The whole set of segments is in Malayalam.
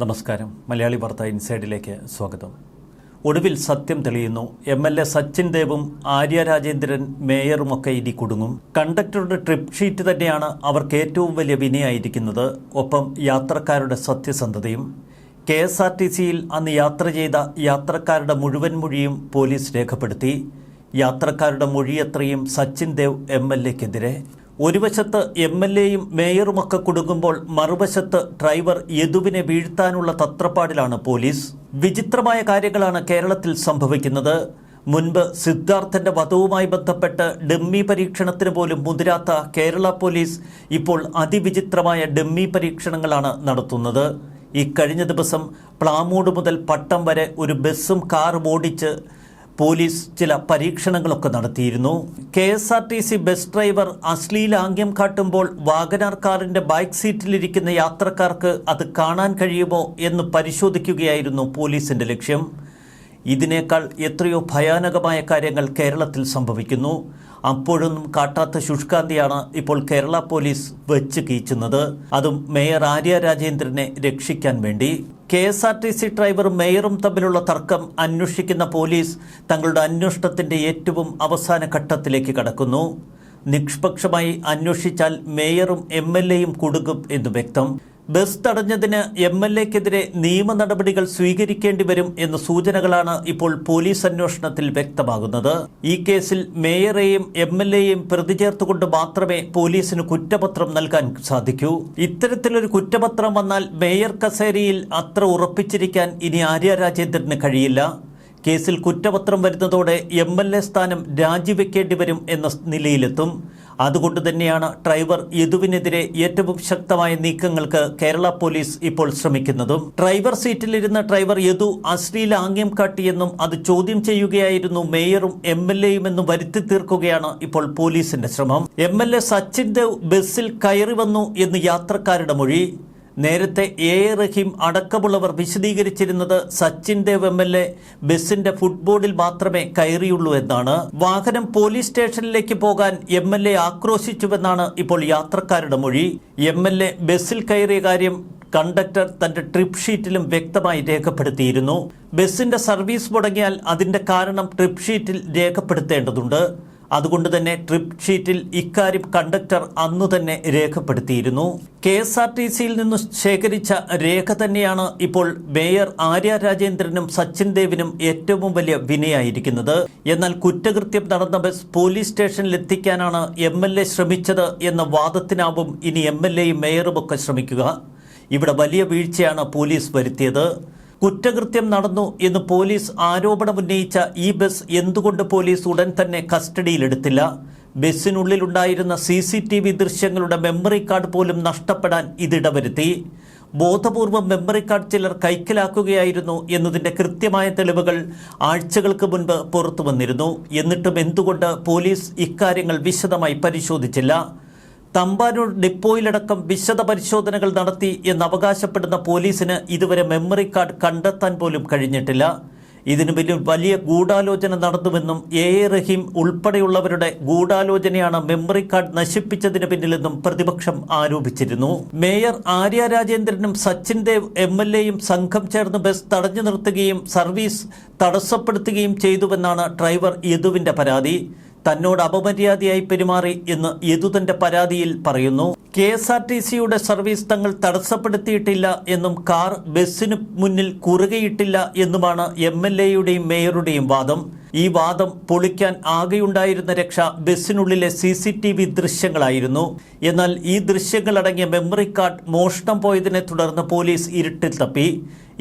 നമസ്കാരം. മലയാളി വാർത്ത ഇൻസൈഡിലേക്ക് സ്വാഗതം. ഒടുവിൽ സത്യം തെളിയുന്നു. എം എൽ എ സച്ചിൻ ദേവും ആര്യ രാജേന്ദ്രൻ മേയറുമൊക്കെ ഇനി കുടുങ്ങും. കണ്ടക്ടറുടെ ട്രിപ്പ് ഷീറ്റ് തന്നെയാണ് അവർക്ക് ഏറ്റവും വലിയ വിനയായിരിക്കുന്നത്. ഒപ്പം യാത്രക്കാരുടെ സത്യസന്ധതയും. കെ എസ് ആർ ടി സിയിൽ അന്ന് യാത്ര ചെയ്ത യാത്രക്കാരുടെ മുഴുവൻ മൊഴിയും പോലീസ് രേഖപ്പെടുത്തി. യാത്രക്കാരുടെ മൊഴിയത്രയും സച്ചിൻ ദേവ് എം എൽ എക്കെതിരെ ഒരു വശത്ത് എം എൽ എയും മേയറുമൊക്കെ കുടുങ്ങുമ്പോൾ മറുവശത്ത് ഡ്രൈവർ യദുവിനെ വീഴ്ത്താനുള്ള തത്രപ്പാടിലാണ് പോലീസ്. വിചിത്രമായ കാര്യങ്ങളാണ് കേരളത്തിൽ സംഭവിക്കുന്നത്. മുൻപ് സിദ്ധാർത്ഥന്റെ വധവുമായി ബന്ധപ്പെട്ട് ഡമ്മി പരീക്ഷണത്തിന് പോലും മുതിരാത്ത കേരള പോലീസ് ഇപ്പോൾ അതിവിചിത്രമായ ഡമ്മി പരീക്ഷണങ്ങളാണ് നടത്തുന്നത്. ഈ കഴിഞ്ഞ ദിവസം പ്ലാമൂട് മുതൽ പട്ടം വരെ ഒരു ബസ്സും കാറും ഓടിച്ച് പോലീസ് ചില പരീക്ഷണങ്ങളൊക്കെ നടത്തിയിരുന്നു. K S R T C bus driver അശ്ലീലാംഗ്യം കാട്ടുമ്പോൾ വാഗനാർ കാറിന്റെ ബൈക്ക് സീറ്റിലിരിക്കുന്ന യാത്രക്കാർക്ക് അത് കാണാൻ കഴിയുമോ എന്ന് പരിശോധിക്കുകയായിരുന്നു പോലീസിന്റെ ലക്ഷ്യം. ഇതിനേക്കാൾ എത്രയോ ഭയാനകമായ കാര്യങ്ങൾ കേരളത്തിൽ സംഭവിക്കുന്നു. അപ്പോഴൊന്നും കാട്ടാത്ത ശുഷ്കാന്തിയാണ് ഇപ്പോൾ കേരള പോലീസ് വെച്ച് കീച്ചുന്നത്. അതും മേയർ ആര്യ രാജേന്ദ്രനെ രക്ഷിക്കാൻ വേണ്ടി. K S R T C ഡ്രൈവറും മേയറും തമ്മിലുള്ള തർക്കം അന്വേഷിക്കുന്ന പോലീസ് തങ്ങളുടെ അന്വേഷണത്തിന്റെ ഏറ്റവും അവസാന ഘട്ടത്തിലേക്ക് കടക്കുന്നു. നിഷ്പക്ഷമായി അന്വേഷിച്ചാൽ മേയറും എം എൽ എയും കുടുങ്ങും എന്ന് വ്യക്തം. ബസ് തടഞ്ഞതിന് എം എൽ എക്കെതിരെ നിയമ നടപടികൾ സ്വീകരിക്കേണ്ടി വരും എന്ന സൂചനകളാണ് ഇപ്പോൾ പോലീസ് അന്വേഷണത്തിൽ വ്യക്തമാകുന്നത്. ഈ കേസിൽ മേയറെയും എം എൽ എയും പ്രതി ചേർത്തുകൊണ്ട് മാത്രമേ പോലീസിന് കുറ്റപത്രം നൽകാൻ സാധിക്കൂ. ഇത്തരത്തിലൊരു കുറ്റപത്രം വന്നാൽ മേയർ കസേരയിൽ അത്ര ഉറപ്പിച്ചിരിക്കാൻ ഇനി ആര്യ രാജേന്ദ്രന് കഴിയില്ല. കേസിൽ കുറ്റപത്രം വരുന്നതോടെ എം എൽ എ സ്ഥാനം രാജിവെക്കേണ്ടി വരും എന്ന നിലയിലെത്തും. അതുകൊണ്ട് തന്നെയാണ് ഡ്രൈവർ യദുവിനെതിരെ ഏറ്റവും ശക്തമായ നീക്കങ്ങൾക്ക് കേരള പോലീസ് ഇപ്പോൾ ശ്രമിക്കുന്നതും. ഡ്രൈവർ സീറ്റിലിരുന്ന ഡ്രൈവർ യദു അശ്ലീല ആംഗ്യം കാട്ടിയെന്നും അത് ചോദ്യം ചെയ്യുകയായിരുന്നു. മേയറും എം എൽ എയുമെന്നും വരുത്തി തീർക്കുകയാണ് ഇപ്പോൾ പോലീസിന്റെ ശ്രമം. M L A Sachin Dev ബസ്സിൽ കയറി വന്നു എന്ന് യാത്രക്കാരുടെ മൊഴി. നേരത്തെ എ. എ. റഹീം അടക്കമുള്ളവർ വിശദീകരിച്ചിരുന്നത് Sachin Dev M. L. A. ബസിന്റെ ഫുട്ബോർഡിൽ മാത്രമേ കയറിയുള്ളൂ എന്നാണ്. വാഹനം പോലീസ് സ്റ്റേഷനിലേക്ക് പോകാൻ എം. എൽ. എ. ആക്രോശിച്ചുവെന്നാണ് ഇപ്പോൾ യാത്രക്കാരുടെ മൊഴി. എം. എൽ. എ. ബസ്സിൽ കയറിയ കാര്യം കണ്ടക്ടർ തന്റെ ട്രിപ്പ് ഷീറ്റിലും വ്യക്തമായി രേഖപ്പെടുത്തിയിരുന്നു. ബസിന്റെ സർവീസ് മുടങ്ങിയാൽ അതിന്റെ കാരണം ട്രിപ്പ് ഷീറ്റിൽ രേഖപ്പെടുത്തേണ്ടതുണ്ട്. അതുകൊണ്ട് തന്നെ ട്രിപ്പ് ഷീറ്റിൽ ഇക്കാര്യം കണ്ടക്ടർ അന്നു തന്നെ രേഖപ്പെടുത്തിയിരുന്നു. കെ എസ് ആർ ടി സിയിൽ നിന്ന് ശേഖരിച്ച രേഖ തന്നെയാണ് ഇപ്പോൾ മേയർ ആര്യ രാജേന്ദ്രനും സച്ചിൻ ദേവിനും ഏറ്റവും വലിയ വിനയായിരിക്കുന്നത്. എന്നാൽ കുറ്റകൃത്യം നടന്ന ബസ് പോലീസ് സ്റ്റേഷനിൽ എത്തിക്കാനാണ് എം എൽ എ ശ്രമിച്ചത് എന്ന വാദത്തിനാവും ഇനി എം എൽ എയും മേയറുമൊക്കെ ശ്രമിക്കുക. ഇവിടെ വലിയ വീഴ്ചയാണ് പോലീസ് വരുത്തിയത്. കുറ്റകൃത്യം നടന്നു എന്ന് പോലീസ് ആരോപണമുന്നയിച്ച ഈ ബസ് എന്തുകൊണ്ട് പോലീസ് ഉടൻ തന്നെ കസ്റ്റഡിയിലെടുത്തില്ല? ബസ്സിനുള്ളിലുണ്ടായിരുന്ന സി സി ടി വി ദൃശ്യങ്ങളുടെ മെമ്മറി കാർഡ് പോലും നഷ്ടപ്പെടാൻ ഇതിടവരുത്തി ബോധപൂർവം മെമ്മറി കാർഡ് ചിലർ കൈക്കലാക്കുകയായിരുന്നു എന്നതിന്റെ കൃത്യമായ തെളിവുകൾ ആഴ്ചകൾക്ക് മുൻപ് പുറത്തു വന്നിരുന്നു എന്നിട്ടും എന്തുകൊണ്ട് പോലീസ് ഇക്കാര്യങ്ങൾ വിശദമായി പരിശോധിച്ചില്ല? തമ്പാനൂർ ഡിപ്പോയിലടക്കം വിശദ പരിശോധനകൾ നടത്തി എന്ന് അവകാശപ്പെടുന്ന പോലീസിന് ഇതുവരെ മെമ്മറി കാർഡ് കണ്ടെത്താൻ പോലും കഴിഞ്ഞിട്ടില്ല. ഇതിനു പിന്നിൽ വലിയ ഗൂഢാലോചന നടന്നുവെന്നും എ എ റഹീം ഉൾപ്പെടെയുള്ളവരുടെ ഗൂഢാലോചനയാണ് മെമ്മറി കാർഡ് നശിപ്പിച്ചതിന് പിന്നിലെന്നും പ്രതിപക്ഷം ആരോപിച്ചിരുന്നു. മേയർ ആര്യ രാജേന്ദ്രനും സച്ചിൻ ദേവ് എം എൽ എയും സംഘം ചേർന്ന് ബസ് തടഞ്ഞു നിർത്തുകയും സർവീസ് തടസ്സപ്പെടുത്തുകയും ചെയ്തുവെന്നാണ് ഡ്രൈവർ യദുവിന്റെ പരാതി. തന്നോട് അപമര്യാദയായി പെരുമാറി എന്ന് യദു തന്റെ പരാതിയിൽ പറയുന്നു. കെ എസ് ആർ ടി സിയുടെ സർവീസ് തങ്ങൾ തടസ്സപ്പെടുത്തിയിട്ടില്ല എന്നും കാർ ബസ്സിന് മുന്നിൽ കുറുകയിട്ടില്ല എന്നുമാണ് എം എൽ എയുടെയും മേയറുടെയും വാദം. ഈ വാദം പൊളിക്കാൻ ആകെയുണ്ടായിരുന്ന രക്ഷ ബസ്സിനുള്ളിലെ സി സി ടി വി ദൃശ്യങ്ങളായിരുന്നു. എന്നാൽ ഈ ദൃശ്യങ്ങളടങ്ങിയ മെമ്മറി കാർഡ് മോഷണം പോയതിനെ തുടർന്ന് പോലീസ് ഇരുട്ടിൽ തപ്പി.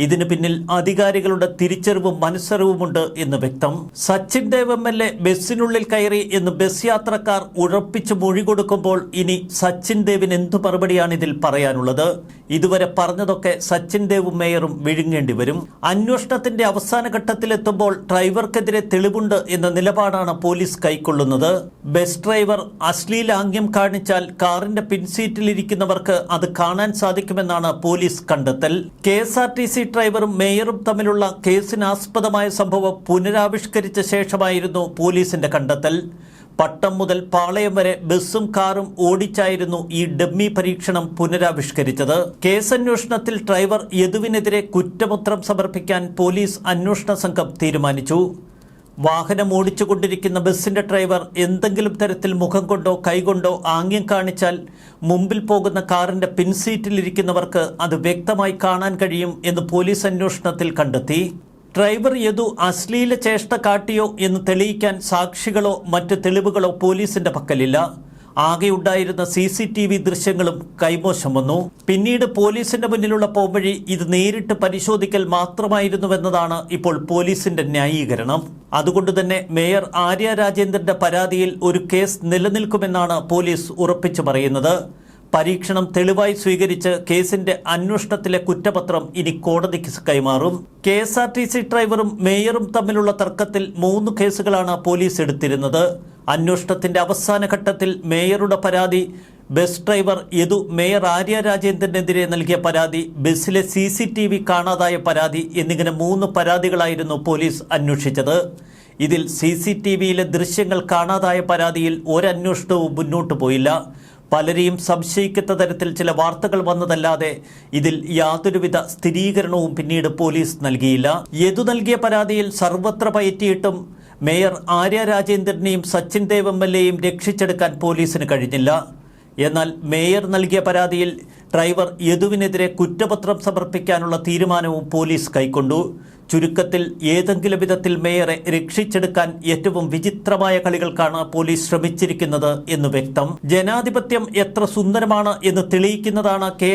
ഇതിന് പിന്നിൽ അധികാരികളുടെ തിരിച്ചറിവും മനസ്സറിവുമുണ്ട് എന്ന് വ്യക്തം. Sachin Dev M L A ബസ്സിനുള്ളിൽ കയറി എന്ന് ബസ് യാത്രക്കാർ ഉറപ്പിച്ച് മൊഴി കൊടുക്കുമ്പോൾ ഇനി സച്ചിൻ ദേവിന് എന്തു മറുപടിയാണ് ഇതിൽ പറയാനുള്ളത്? ഇതുവരെ പറഞ്ഞതൊക്കെ സച്ചിൻ ദേവും മേയറും വിഴുങ്ങേണ്ടി വരും. അന്വേഷണത്തിന്റെ അവസാന ഘട്ടത്തിലെത്തുമ്പോൾ ഡ്രൈവർക്കെതിരെ തെളിവുണ്ട് എന്ന നിലപാടാണ് പോലീസ് കൈക്കൊള്ളുന്നത്. ബസ് ഡ്രൈവർ അശ്ലീലാംഗ്യം കാണിച്ചാൽ കാറിന്റെ പിൻസീറ്റിലിരിക്കുന്നവർക്ക് അത് കാണാൻ സാധിക്കുമെന്നാണ് പോലീസ് കണ്ടെത്തൽ. കെ ഡ്രൈവറും മേയറും തമ്മിലുള്ള കേസിനാസ്പദമായ സംഭവം പുനരാവിഷ്കരിച്ച ശേഷമായിരുന്നു പോലീസിന്റെ കണ്ടെത്തൽ. പട്ടം മുതൽ പാളയം വരെ ബസ്സും കാറും ഓടിച്ചായിരുന്നു ഈ ഡമ്മി പരീക്ഷണം പുനരാവിഷ്കരിച്ചത്. കേസന്വേഷണത്തിൽ ഡ്രൈവർ യദുവിനെതിരെ കുറ്റപത്രം സമർപ്പിക്കാൻ പോലീസ് അന്വേഷണ സംഘം തീരുമാനിച്ചു. വാഹനം ഓടിച്ചുകൊണ്ടിരിക്കുന്ന ബസ്സിന്റെ ഡ്രൈവർ എന്തെങ്കിലും തരത്തിൽ മുഖം കൊണ്ടോ കൈകൊണ്ടോ ആംഗ്യം കാണിച്ചാൽ മുമ്പിൽ പോകുന്ന കാറിന്റെ പിൻസീറ്റിലിരിക്കുന്നവർക്ക് അത് വ്യക്തമായി കാണാൻ കഴിയും എന്ന് പോലീസ് അന്വേഷണത്തിൽ കണ്ടെത്തി. ഡ്രൈവർ യദു അശ്ലീല ചേഷ്ട കാട്ടിയോ എന്ന് തെളിയിക്കാൻ സാക്ഷികളോ മറ്റ് തെളിവുകളോ പോലീസിന്റെ പക്കലില്ല. ആകെയുണ്ടായിരുന്ന സി സി ടി വി ദൃശ്യങ്ങളും കൈമോശം വന്നു. പിന്നീട് പോലീസിന്റെ മുന്നിലുള്ള പോംവഴി ഇത് നേരിട്ട് പരിശോധിക്കൽ മാത്രമായിരുന്നുവെന്നതാണ് ഇപ്പോൾ പോലീസിന്റെ ന്യായീകരണം. അതുകൊണ്ട് തന്നെ മേയർ ആര്യ രാജേന്ദ്രന്റെ പരാതിയിൽ ഒരു കേസ് നിലനിൽക്കുമെന്നാണ് പോലീസ് ഉറപ്പിച്ചു പറയുന്നത്. പരീക്ഷണം തെളിവായി സ്വീകരിച്ച് കേസിന്റെ അന്വേഷണത്തിലെ കുറ്റപത്രം ഇനി കോടതിക്ക് കൈമാറും. K S R T C ഡ്രൈവറും മേയറും തമ്മിലുള്ള തർക്കത്തിൽ മൂന്ന് കേസുകളാണ് പോലീസ് എടുത്തിരുന്നത്. അന്വേഷണത്തിന്റെ അവസാന ഘട്ടത്തിൽ മേയറുടെ പരാതി bus driver Yadu mayor Arya രാജേന്ദ്രനെതിരെ നൽകിയ പരാതി ബസ്സിലെ സി സി ടി വി കാണാതായ പരാതി എന്നിങ്ങനെ മൂന്ന് പരാതികളായിരുന്നു പോലീസ് അന്വേഷിച്ചത്. ഇതിൽ സി സി ടി വിയിലെ ദൃശ്യങ്ങൾ കാണാതായ പരാതിയിൽ ഒരന്വേഷണവും മുന്നോട്ടു പോയില്ല. പലരെയും സംശയിക്കുന്ന തരത്തിൽ ചില വാർത്തകൾ വന്നതല്ലാതെ ഇതിൽ യാതൊരുവിധ സ്ഥിരീകരണവും പിന്നീട് പോലീസ് നൽകിയില്ല. യദു നൽകിയ പരാതിയിൽ സർവത്ര പയറ്റിയിട്ടും മേയർ ആര്യ രാജേന്ദ്രനെയും സച്ചിൻ ദേവ് എം എൽ എയും രക്ഷിച്ചെടുക്കാൻ പോലീസിന് കഴിഞ്ഞില്ല. എന്നാൽ മേയർ നൽകിയ പരാതിയിൽ ഡ്രൈവർ യദുവിനെതിരെ കുറ്റപത്രം സമർപ്പിക്കാനുള്ള തീരുമാനവും പോലീസ് കൈക്കൊണ്ടു. ചുരുക്കത്തിൽ ഏതെങ്കിലും വിധത്തിൽ മേയറെ രക്ഷിച്ചെടുക്കാൻ ഏറ്റവും വിചിത്രമായ കളികൾക്കാണ് പോലീസ് ശ്രമിച്ചിരിക്കുന്നത് എന്ന് വ്യക്തം. ജനാധിപത്യം എത്ര സുന്ദരമാണ് എന്ന് തെളിയിക്കുന്നതാണ് കെ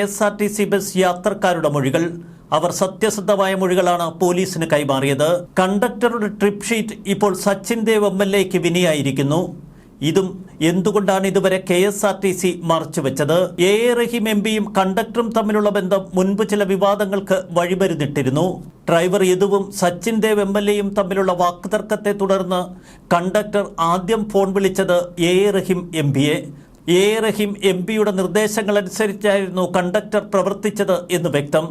ബസ് യാത്രക്കാരുടെ മൊഴികൾ. അവർ സത്യസന്ധമായ മൊഴികളാണ് പോലീസിന് കൈമാറിയത്. കണ്ടക്ടറുടെ ട്രിപ്പ് ഷീറ്റ് ഇപ്പോൾ സച്ചിൻ ദേവ് എം എൽ എക്ക് വിനിയായിരിക്കുന്നു. ഇതും എന്തുകൊണ്ടാണ് ഇതുവരെ K S R T C മറച്ചുവെച്ചത് A A Rahim M പിയും കണ്ടക്ടറും തമ്മിലുള്ള ബന്ധം മുൻപ് ചില വിവാദങ്ങൾക്ക് വഴിമരുന്നിട്ടിരുന്നു. ഡ്രൈവർ യദുവും സച്ചിൻ ദേവ് എം എൽ എയും തമ്മിലുള്ള വാക്കുതർക്കത്തെ തുടർന്ന് കണ്ടക്ടർ ആദ്യം ഫോൺ വിളിച്ചത് എ എ റഹീം എം പിയെ. എ എ റഹീം എം പിയുടെ നിർദ്ദേശങ്ങളനുസരിച്ചായിരുന്നു കണ്ടക്ടർ പ്രവർത്തിച്ചത് എന്ന് വ്യക്തം.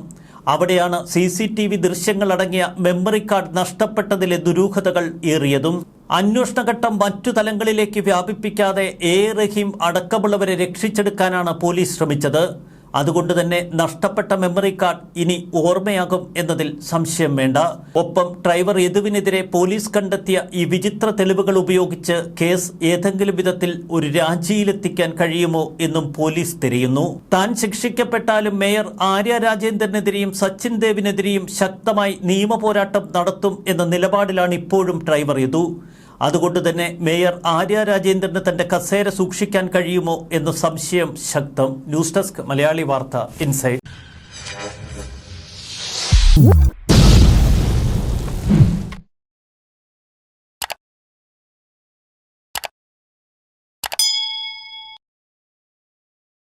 അവിടെയാണ് സി സി ടി വി ദൃശ്യങ്ങളടങ്ങിയ മെമ്മറി കാർഡ് നഷ്ടപ്പെട്ടതിലെ ദുരൂഹതകൾ ഏറിയതും. അന്വേഷണഘട്ടം മറ്റു തലങ്ങളിലേക്ക് വ്യാപിപ്പിക്കാതെ എ റഹീം അടക്കമുള്ളവരെ രക്ഷിച്ചെടുക്കാനാണ് പോലീസ് ശ്രമിച്ചത്. അതുകൊണ്ട് തന്നെ നഷ്ടപ്പെട്ട മെമ്മറി കാർഡ് ഇനി ഓർമ്മയാകും എന്നതിൽ സംശയം വേണ്ട. ഒപ്പം ഡ്രൈവർ യദുവിനെതിരെ പോലീസ് കണ്ടെത്തിയ ഈ വിചിത്ര തെളിവുകൾ ഉപയോഗിച്ച് കേസ് ഏതെങ്കിലും വിധത്തിൽ ഒരു രാജിയിലെത്തിക്കാൻ കഴിയുമോ എന്നും പോലീസ് തിരയുന്നു. താൻ ശിക്ഷിക്കപ്പെട്ടാലും മേയർ ആര്യ രാജേന്ദ്രനെതിരെയും സച്ചിൻ ദേവിനെതിരെയും ശക്തമായി നിയമപോരാട്ടം നടത്തും എന്ന നിലപാടിലാണ് ഇപ്പോഴും ഡ്രൈവർ യദു. അതുകൊണ്ട് തന്നെ മേയർ ആര്യ രാജേന്ദ്രന് തന്റെ കസേര സൂക്ഷിക്കാൻ കഴിയുമോ എന്ന സംശയം ശക്തം. ന്യൂസ് ഡെസ്ക് മലയാളി വാർത്ത ഇൻസൈഡ്